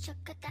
ちょこた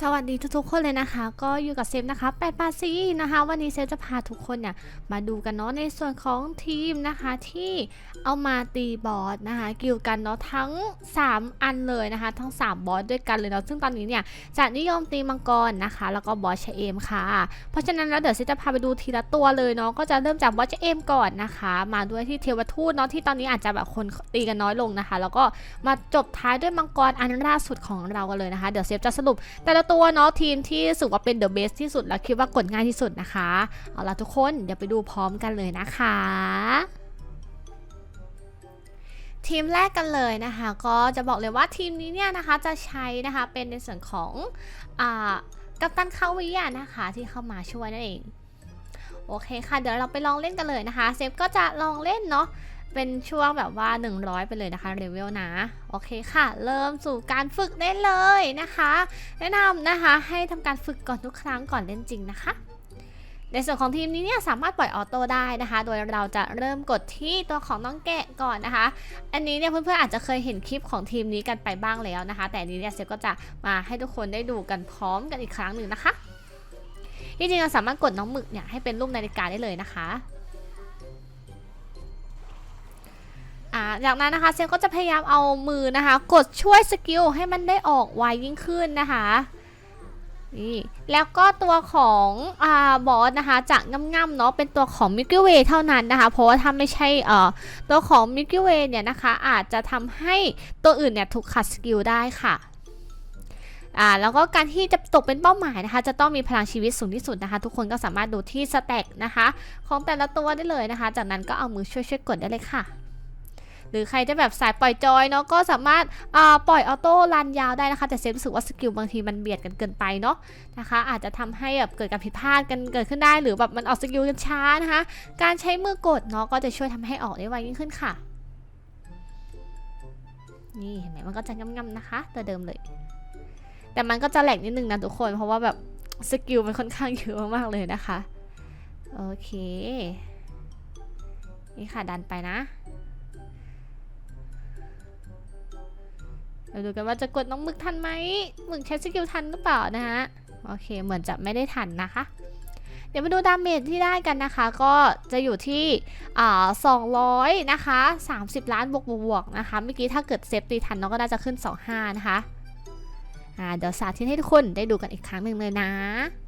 สวัสดีทุกๆคนเลยนะคะ ก็อยู่กับเซฟนะคะแปดปาซีนะคะ วันนี้เซฟจะพาทุกคนเนี่ยมาดูกันเนาะในส่วนของทีมนะคะที่เอามาตีบอสนะคะกิวกันเนาะทั้ง 3 อันเลยนะคะ ทั้ง 3 บอสด้วยกันเลยเนาะซึ่งตอนนี้เนี่ยจะนิยมตีมังกรนะคะ แล้วก็บอสเชเอมค่ะ เพราะฉะนั้นแล้วเดี๋ยวเซฟจะพาไปดูทีละตัวเลยเนาะก็จะเริ่มจากบอสเชเอมก่อนนะคะ มาด้วยที่เทวทูตเนาะที่ตอนนี้อาจจะแบบคนตีกันน้อยลงนะคะ แล้วก็มาจบท้ายด้วยมังกรอันล่าสุดของเรากันเลยนะคะ เดี๋ยวเซฟจะสรุปแต่ละตัวเนาะทีมที่สึกว่าเป็นเดอะเบสที่สุดแล้วคิดว่ากดง่ายที่สุดนะคะ เอาละทุกคนเดี๋ยวไปดูพร้อมกันเลยนะคะ ทีมแรกกันเลยนะคะ ก็จะบอกเลยว่าทีมนี้เนี่ยนะคะจะใช้นะคะเป็นในส่วนของอ่ากัปตันคาวิยานะคะที่เข้ามาช่วยนั่นเองโอเคค่ะ เดี๋ยวเราไปลองเล่นกันเลยนะคะ เซฟก็จะลองเล่นเนาะ เป็นช่วงแบบว่า 100 ไปเลยนะคะเลเวลนะ โอเคค่ะ เริ่มสู่การฝึกได้เลยนะคะ แนะนำนะคะให้ทำการฝึกก่อนทุกครั้งก่อนเล่นจริงนะคะในส่วนของทีมนี้เนี่ยสามารถปล่อยออโต้ได้นะคะ โดยเราจะเริ่มกดที่ตัวของน้องแกะก่อนนะคะ อันนี้เนี่ยเพื่อนๆอาจจะเคยเห็นคลิปของทีมนี้กันไปบ้างแล้วนะคะ แต่นี้เนี่ยเซฟก็จะมาให้ทุกคนได้ดูกันพร้อมกันอีกครั้งหนึ่งนะคะ ที่จริงเราสามารถกดน้องหมึกเนี่ยให้เป็นรูปนาฬิกาได้เลยนะคะ จากนั้นนะคะเซฟก็จะพยายามเอามือนะคะ กดช่วยสกิลให้มันได้ออกไวยิ่งขึ้นนะคะนี่แล้วก็ตัวของอ่าบอสนะคะจะง่ำๆเนาะเป็นตัวของ Milky Way เท่านั้นนะคะ เพราะว่าถ้าไม่ใช่เอ่อตัวของ Milky Way เนี่ยนะคะ อาจจะทำให้ตัวอื่นเนี่ยถูกขัดสกิลได้ค่ะอ่าแล้วก็การที่จะตกเป็นเป้าหมายนะคะ จะต้องมีพลังชีวิตสูงที่สุดนะคะ ทุกคนก็สามารถดูที่สแต็กนะคะ ของแต่ละตัวได้เลยนะคะ จากนั้นก็เอามือช่วยๆกดได้เลยค่ะ หรือใครจะแบบสายปล่อยจอยเนาะก็สามารถปล่อยออโต้รันยาวได้นะคะแต่เซฟรู้สึกว่าสกิลบางทีมันเบียดกันเกินไปเนาะนะคะอาจจะทำให้แบบเกิดการผิดพลาดกันเกิดขึ้นได้ หรือแบบมันออกสกิลกันช้านะคะการใช้มือกดเนาะก็จะช่วยทำให้ออกได้ไวยิ่งขึ้นค่ะ นี่เห็นไหมมันก็จะง่ำๆนะคะตัวเดิมเลย แต่มันก็จะแหลกนิดนึงนะทุกคนเพราะว่าแบบสกิลมันค่อนข้างเยอะมากเลยนะคะ โอเค นี่ค่ะดันไปนะ เราดูกันว่าจะกดน้องหมึกทันไหมหมึกใช้สกิลทันหรือเปล่านะฮะ โอเค เหมือนจะไม่ได้ทันนะคะ เดี๋ยวมาดูดาเมจที่ได้กันนะคะ ก็จะอยู่ที่อ่า200นะคะ 30 ล้านบวกบวกนะคะ เมื่อกี้ถ้าเกิดเซฟตีทันน้องก็น่าจะขึ้น 25 นะคะ อ่า เดี๋ยวสาธิตให้ทุกคนได้ดูกันอีกครั้งหนึ่งเลยนะ「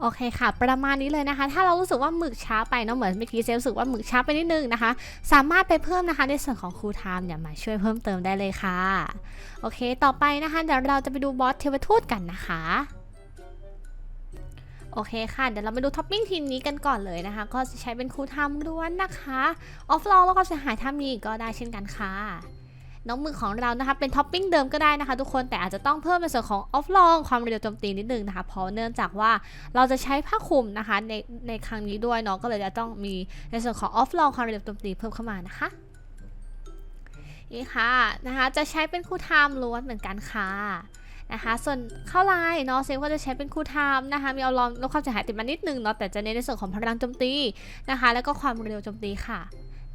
โอเคค่ะ ประมาณนี้เลยนะคะ ถ้าเรารู้สึกว่าหมึกช้าไปเนาะเหมือนเมื่อกี้เซลรู้สึกว่าหมึกช้าไปนิดนึงนะคะ สามารถไปเพิ่มนะคะในส่วนของครูไทม์เนี่ยมาช่วยเพิ่มเติมได้เลยค่ะโอเค ต่อไปนะคะเดี๋ยวเราจะไปดูบอสเทวทูตกันนะคะโอเคค่ะ เดี๋ยวเรามาดูท็อปปิ้งทีมนี้กันก่อนเลยนะคะ ก็จะใช้เป็นครูไทม์ล้วนนะคะ ออฟลองแล้วก็เสียหายถ้ามีก็ได้เช่นกันค่ะ น้องมือของเรานะคะเป็นท็อปปิ้งเดิมก็ได้นะคะ ทุกคนแต่อาจจะต้องเพิ่มในส่วนของออฟลองความเร็วโจมตีนิดนึงนะคะเพราะเนื่องจากว่าเราจะใช้ผ้าคลุมนะคะในในครั้งนี้ด้วยเนาะก็เลยจะต้องมีในส่วนของออฟลองความเร็วโจมตีเพิ่มเข้ามานะคะนี่ค่ะนะคะจะใช้เป็นคู่ไทม์ล้วนเหมือนกันค่ะนะคะส่วนเข้าลายเนาะเซฟก็จะใช้เป็นคู่ไทม์นะคะมีเอาลองลดความเสียหายติดมานิดนึงเนาะแต่จะเน้นในส่วนของพลังโจมตีนะคะ แล้วก็ความเร็วโจมตีค่ะ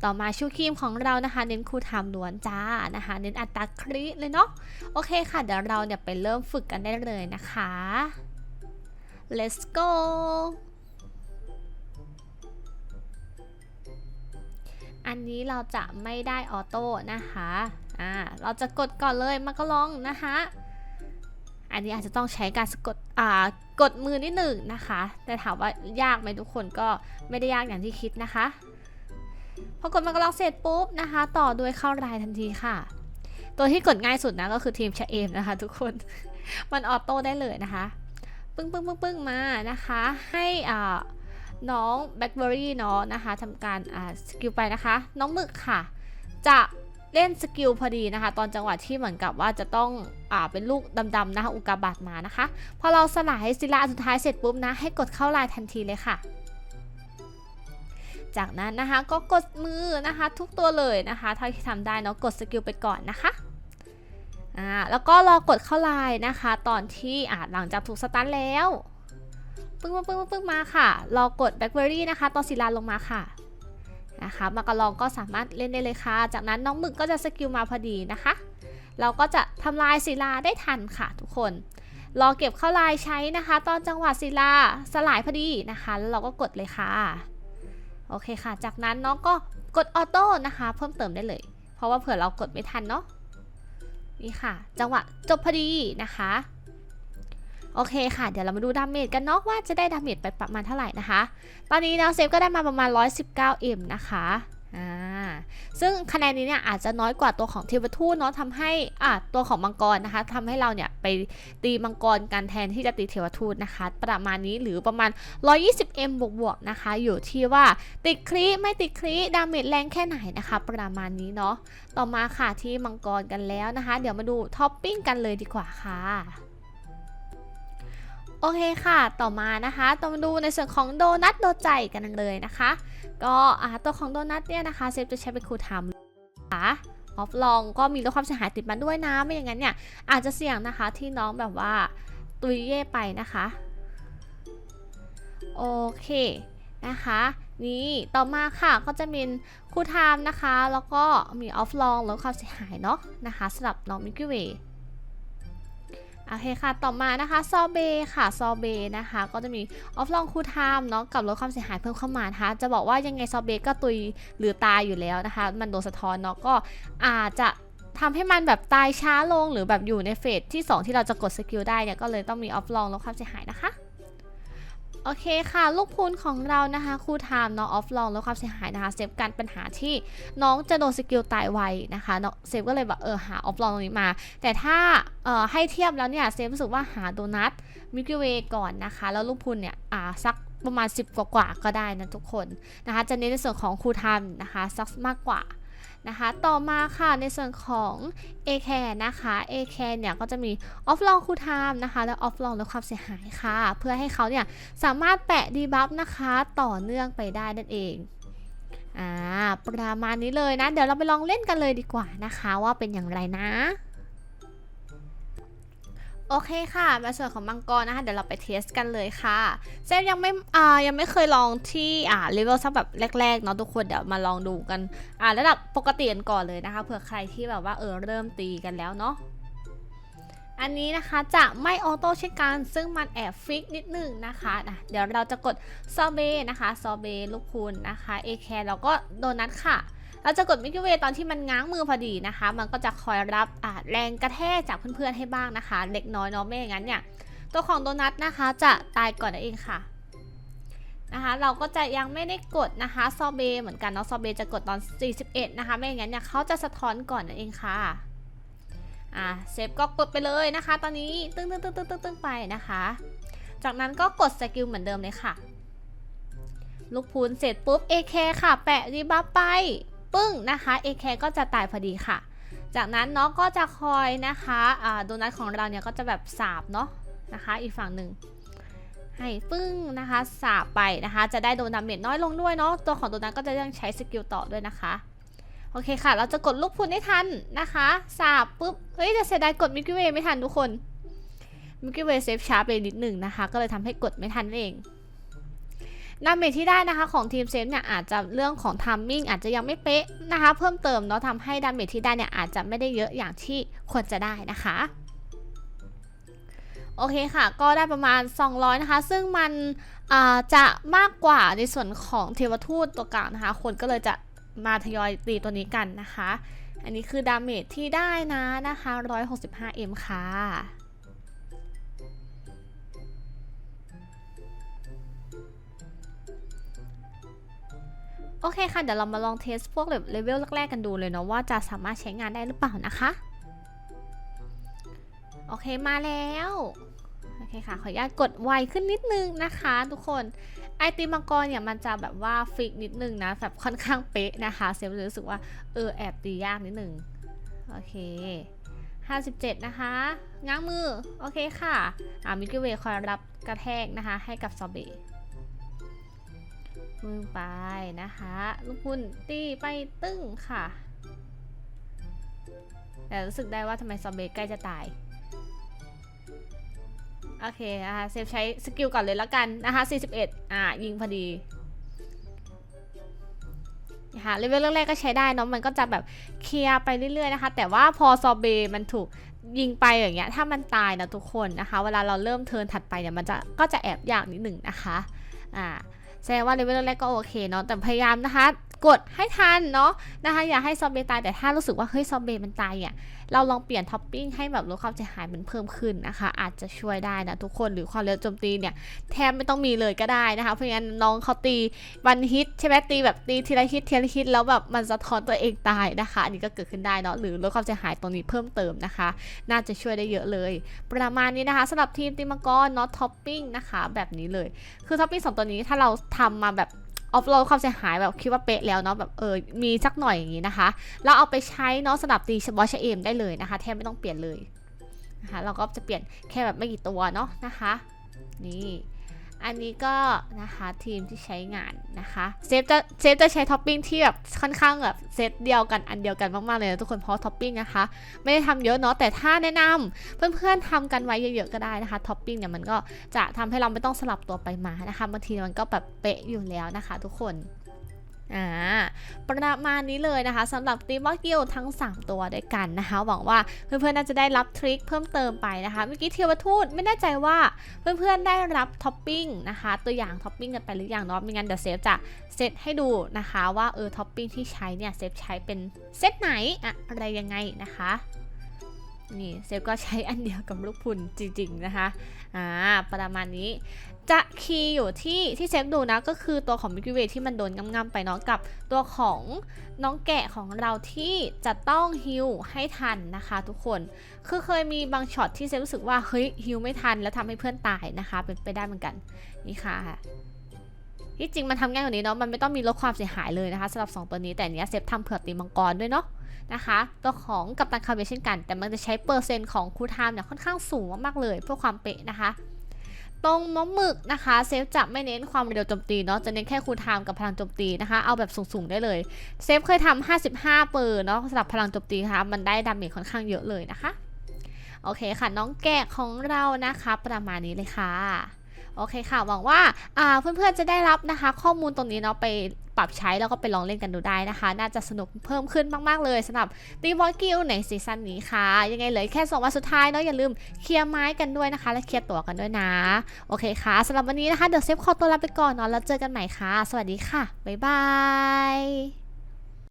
ต่อมาชูครีมของเรานะคะ เน้นคู่ไทม์ล้วนจ้านะคะ เน้นอัตราคริเลยเนาะโอเคค่ะ เดี๋ยวเราเนี่ยไปเริ่มฝึกกันได้เลยนะคะ let's go อันนี้เราจะไม่ได้ออโต้นะคะ อ่า เราจะกดก่อนเลยมากระลองนะคะ อันนี้อาจจะต้องใช้การสะกด อ่า กดมือนิดหนึ่งนะคะ แต่ถามว่ายากไหมทุกคนก็ไม่ได้ยากอย่างที่คิดนะคะ พอกดมากระลองเสร็จปุ๊บนะคะ ต่อด้วยเข้ารายทันทีค่ะ ตัวที่กดง่ายสุดนะก็คือทีมชะเอมนะคะ ทุกคน มันออโต้ได้เลยนะคะ ปึ้งปึ้งปึ้งปึ้งมานะคะ ให้อ่าน้องแบล็คเบอรี่เนาะนะคะทำการอ่าสกิลไปนะคะ น้องหมึกค่ะ จะเล่นสกิลพอดีนะคะ ตอนจังหวะที่เหมือนกับว่าจะต้องอ่าเป็นลูกดำๆนะคะอุกกาบาตมานะคะ พอเราสลายศิลาสุดท้ายเสร็จปุ๊บนะ ให้กดเข้าลายทันทีเลยค่ะ จากนั้นนะคะก็กดมือนะคะทุกตัวเลยนะคะเท่าที่ทำได้เนาะกดสกิลไปก่อนนะคะอ่าแล้วก็รอกดเข้าไลน์นะคะ ตอนที่อ่าหลังจากถูกสตาร์ทแล้วปึ้งปึ้งปึ้งปึ้งมาค่ะ รอกดแบล็คเบอรี่นะคะตอนศิลาลงมาค่ะนะคะมากระลองก็สามารถเล่นได้เลยค่ะ จากนั้นน้องหมึกก็จะสกิลมาพอดีนะคะ เราก็จะทำลายศิลาได้ทันค่ะทุกคน รอเก็บเข้าลายใช้นะคะ ตอนจังหวะศิลาสลายพอดีนะคะ แล้วเราก็กดเลยค่ะ โอเคค่ะ จากนั้นน้องก็กดออโต้นะคะ เพิ่มเติมได้เลย เพราะว่าเผื่อเรากดไม่ทันเนาะนี่ค่ะ จังหวะจบพอดีนะคะโอเคค่ะ เดี๋ยวเรามาดูดาเมจกันเนาะว่าจะได้ดาเมจไปประมาณเท่าไหร่นะคะ ตอนนี้นะเซฟก็ได้มาประมาณ 119M นะคะ อ่าซึ่งคะแนนนี้เนี่ยอาจจะน้อยกว่าตัวของเทวทูตเนาะทำให้อ่าตัวของมังกรนะคะทำให้เราเนี่ยไปตีมังกรกันแทนที่จะตีเทวทูตนะคะ ประมาณนี้หรือประมาณ 120M บวกๆนะคะ อยู่ที่ว่าติดคลีไม่ติดคลีดาเมจแรงแค่ไหนนะคะ ประมาณนี้เนาะต่อมาค่ะที่มังกรกันแล้วนะคะ เดี๋ยวมาดูท็อปปิ้งกันเลยดีกว่าค่ะ โอเคค่ะ ต่อมานะคะต่อมาดูในส่วนของโดนัทโดใจกันเลยนะคะ ก็อ่าตัวของโดนัทเนี่ยนะคะเซฟจะใช้เป็นครูทำค่ะออฟลองก็มีลดความเสียหายติดมาด้วยนะ ไม่อย่างนั้นเนี่ยอาจจะเสี่ยงนะคะที่น้องแบบว่าตุยเย่ไปนะคะ โอเคนะคะนี่ต่อมาค่ะก็จะมีครูไทม์นะคะ แล้วก็มีออฟลองลดความเสียหายเนาะนะคะสำหรับน้องมิกกี้เวย์ โอเคค่ะ ต่อมานะคะ ซอเบค่ะ ซอเบนะคะ ก็จะมีออฟลองคูไทม์เนาะ กับลดความเสียหายเพิ่มเข้ามานะคะ จะบอกว่ายังไงซอเบก็ตุยหรือตายอยู่แล้วนะคะ มันโดนสะท้อนเนาะ ก็อาจจะทำให้มันแบบตายช้าลงหรือแบบอยู่ในเฟสที่ 2 ที่เราจะกดสกิลได้เนี่ย ก็เลยต้องมีออฟลองลดความเสียหายนะคะ โอเคค่ะ ลูกพูนของเรานะคะคู่ไทม์เนาะออฟลองลดความเสียหายนะคะเซฟกันปัญหาที่น้องจะโดนสกิลตายไวนะคะเนาะเซฟก็เลยแบบเออหาออฟลองตรงนี้มา แต่ถ้าเอ่อให้เทียบแล้วเนี่ยเซฟรู้สึกว่าหาโดนัทมิกิเวก่อนนะคะ แล้วลูกพูนเนี่ยอ่าสักประมาณ 10 กว่าๆก็ได้นะทุกคนนะคะจะเน้นในส่วนของครูไทม์นะคะสักมากกว่า นะคะ ต่อมาค่ะในส่วนของ a c a r e นะคะ a c a r e เนี่ยก็จะมีออฟลองคูไทม์นะคะและออฟลองลดความเสียหายค่ะ เพื่อให้เขาเนี่ยสามารถแปะดีบัฟนะคะต่อเนื่องไปได้นั่นเองอ่าประมาณนี้เลยนะ เดี๋ยวเราไปลองเล่นกันเลยดีกว่านะคะ ว่าเป็นอย่างไรนะ โอเคค่ะ มาส่วนของมังกรนะคะ เดี๋ยวเราไปเทสกันเลยค่ะ เซฟยังไม่อ่ายังไม่เคยลองที่อ่าเลเวลสักแบบแรกๆเนาะทุกคนเดี๋ยวมาลองดูกัน อ่าระดับปกติกันก่อนเลยนะคะเผื่อใครที่แบบว่าเออเริ่มตีกันแล้วเนาะอันนี้นะคะจะไม่ออโต้เช่นกันซึ่งมันแอบฟิกนิดนึงนะคะนะเดี๋ยวเราจะกดซอเบนะคะซอเบลูกคูณนะคะเอแคร์แล้วก็โดนัทค่ะ เราจะกดมิกเวตอนที่มันง้างมือพอดีนะคะ มันก็จะคอยรับแรงกระแทกจากเพื่อนๆให้บ้างนะคะ เล็กน้อยเนาะไม่อย่างนั้นเนี่ยตัวของโดนัทนะคะจะตายก่อนนั่นเองค่ะนะคะเราก็จะยังไม่ได้กดนะคะซอเบเหมือนกันเนาะซอเบจะกดตอน 41 นะคะ ไม่อย่างนั้นเนี่ยเขาจะสะท้อนก่อนนั่นเองค่ะอ่าเซฟก็กดไปเลยนะคะ ตอนนี้ตึ้งตึ้งตึ้งตึ้งตึ้งตึ้งไปนะคะ จากนั้นก็กดสกิลเหมือนเดิมเลยค่ะ ลูกพูนเสร็จปุ๊บ AK ค่ะ แปะรีบัฟไป ปึ้งนะคะ AK ก็จะตายพอดีค่ะ จากนั้นน้องก็จะคอยนะคะโดนัทของเราเนี่ยก็จะแบบสาบเนาะนะคะอีกฝั่งหนึ่งให้ปึ้งนะคะสาบไปนะคะ จะได้โดนดาเมจน้อยลงด้วยเนาะตัวของโดนัทก็จะยังใช้สกิลต่อด้วยนะคะโอเคค่ะ เราจะกดลูกพุนให้ทันนะคะสาบปุ๊บ เฮ้ยแต่เสียดายกดมิกกี้เวย์ไม่ทันทุกคนมิกกี้เวย์เซฟช้าไปเลยนิดหนึ่งนะคะ ก็เลยทำให้กดไม่ทันเอง ดาเมจที่ได้นะคะของทีมเซฟเนี่ยอาจจะเรื่องของทัมมิ่งอาจจะยังไม่เป๊ะนะคะ เพิ่มเติมเนาะทำให้ดาเมจที่ได้เนี่ยอาจจะไม่ได้เยอะอย่างที่ควรจะได้นะคะโอเคค่ะ ก็ได้ประมาณ 200 นะคะ ซึ่งมันจะมากกว่าในส่วนของเทวทูตตัวกลางนะคะ คนก็เลยจะมาทยอยตีตัวนี้กันนะคะ อันนี้คือดาเมจที่ได้นะนะคะ 165m ค่ะ โอเคค่ะ เดี๋ยวเรามาลองเทสพวกแบบเลเวลแรกๆกันดูเลยเนาะว่าจะสามารถใช้งานได้หรือเปล่านะคะ โอเคมาแล้วโอเคค่ะ ขออนุญาตกดไวขึ้นนิดนึงนะคะ ทุกคนไอติมังกรเนี่ยมันจะแบบว่าฟิกนิดนึงนะแบบค่อนข้างเป๊ะนะคะเซลล์รู้สึกว่าเออแอบตียากนิดนึงโอเค 57 นะคะง้างมือ โอเคค่ะ อ่ามิกเวย์คอยรับกระแทกนะคะ ให้กับซอเบ มือไปนะคะ ลูกพุ่นตีไปตึ้งค่ะ แต่รู้สึกได้ว่าทำไมซอเบะใกล้จะตาย โอเคนะคะเซฟใช้สกิลก่อนเลยแล้วกันนะคะ 41 อ่ายิงพอดีนะคะเลเวลแรกๆก็ใช้ได้เนาะมันก็จะแบบเคลียร์ไปเรื่อยๆนะคะ แต่ว่าพอซอเบมันถูกยิงไปอย่างเงี้ยถ้ามันตายนะทุกคนนะคะ เวลาเราเริ่มเทิร์นถัดไปเนี่ยมันจะก็จะแอบยากนิดหนึ่งนะคะอ่า แสดงว่าเลเวลแรกก็โอเคเนาะแต่พยายามนะคะ กดให้ทันเนาะนะคะอย่าให้ซอมเบตายแต่ถ้ารู้สึกว่าเฮ้ยซอมเบมันตายอะเราลองเปลี่ยนท็อปปิ้งให้แบบลดความเสียหายมันเพิ่มขึ้นนะคะ อาจจะช่วยได้นะทุกคนหรือความเร็วโจมตีเนี่ยแทบไม่ต้องมีเลยก็ได้นะคะ เพราะงั้นน้องเขาตีวันฮิตใช่ไหมตีแบบตีทีละฮิตทีละฮิตแล้วแบบมันสะท้อนตัวเองตายนะคะ อันนี้ก็เกิดขึ้นได้เนาะหรือลดความเสียหายตรงนี้เพิ่มเติมนะคะ น่าจะช่วยได้เยอะเลย ประมาณนี้นะคะสำหรับทีมตีมังกรเนาะท็อปปิ้งนะคะ แบบนี้เลย คือท็อปปิ้งสองตัวนี้ถ้าเราทำมาแบบ ออฟโหลดความเสียหายแบบคิดว่าเป๊ะแล้วเนาะแบบเออมีสักหน่อยอย่างนี้นะคะ เราเอาไปใช้เนาะสำหรับตีบอชเอมได้เลยนะคะ แทบไม่ต้องเปลี่ยนเลยนะคะเราก็จะเปลี่ยนแค่แบบไม่กี่ตัวเนาะนะคะ นี่ อันนี้ก็นะคะทีมที่ใช้งานนะคะเซฟจะเซฟจะใช้ท็อปปิ้งที่แบบค่อนข้างแบบเซตเดียวกันอันเดียวกันมากๆเลยนะทุกคนเพราะท็อปปิ้งนะคะไม่ได้ทำเยอะเนาะแต่ถ้าแนะนำเพื่อนๆทำกันไว้เยอะๆก็ได้นะคะท็อปปิ้งเนี่ยมันก็จะทำให้เราไม่ต้องสลับตัวไปมานะคะบางทีมันก็แบบเป๊ะอยู่แล้วนะคะ ทุกคน อ่าประมาณนี้เลยนะคะสำหรับตีมอกิลทั้ง 3 ตัวด้วยกันนะคะ หวังว่าเพื่อนๆน่าจะได้รับทริคเพิ่มเติมไปนะคะเมื่อกี้เทวทูตไม่แน่ใจว่าเพื่อนๆได้รับท็อปปิ้งนะคะ ตัวอย่างท็อปปิ้งกันไปหรือยังเนาะไม่งั้นเดี๋ยวเซฟจะเซตให้ดูนะคะ ว่าเออท็อปปิ้งที่ใช้เนี่ยเซฟใช้เป็นเซตไหนอะอะไรยังไงนะคะ นี่เซฟก็ใช้อันเดียวกับลูกพุนจริงๆนะคะ อ่า ประมาณนี้ จะคีย์อยู่ที่ที่เซฟดูนะ ก็คือตัวของมิกกี้เวที่มันโดนงำๆไปเนาะกับตัวของน้องแกะของเราที่จะต้องฮิลให้ทันนะคะทุกคน คือเคยมีบางช็อตที่เซฟรู้สึกว่าเฮ้ยฮิลไม่ทันแล้วทำให้เพื่อนตายนะคะ เป็นไปได้เหมือนกัน นี่ค่ะที่จริงมันทำง่ายกว่านี้เนาะ มันไม่ต้องมีลดความเสียหายเลยนะคะสำหรับ 2 ตัวนี้ แต่เนี้ยเซฟทำเผื่อตีมังกรด้วยเนาะ นะคะตัวของกัปตันคาเวเช่นกัน แต่มันจะใช้เปอร์เซ็นต์ของคูลไทม์เนี่ยค่อนข้างสูงมากๆเลยเพื่อความเป๊ะนะคะ ตรงน้องหมึกนะคะเซฟจะไม่เน้นความเร็วโจมตีเนาะจะเน้นแค่คูลไทม์กับพลังโจมตีนะคะ เอาแบบสูงๆได้เลยเซฟเคยทำ55 เปอร์เนาะสำหรับพลังโจมตีค่ะมันได้ดาเมจค่อนข้างเยอะเลยนะคะโอเคค่ะน้องแกะของเรานะคะ ประมาณนี้เลยค่ะ โอเคค่ะ หวังว่าเพื่อนๆจะได้รับนะคะ ข้อมูลตรงนี้เนาะไปปรับใช้แล้วก็ไปลองเล่นกันดูได้นะคะ น่าจะสนุกเพิ่มขึ้นมากๆเลยสำหรับตีบอลกิลในซีซั่นนี้ค่ะ ยังไงเลยแค่สองวันสุดท้ายเนาะอย่าลืมเคลียร์ไม้กันด้วยนะคะ และเคลียร์ตั๋วกันด้วยนะ โอเคค่ะสำหรับวันนี้นะคะเดี๋ยวเซฟขอตัวลาไปก่อนเนาะแล้วเจอกันใหม่ค่ะ สวัสดีค่ะบ๊ายบาย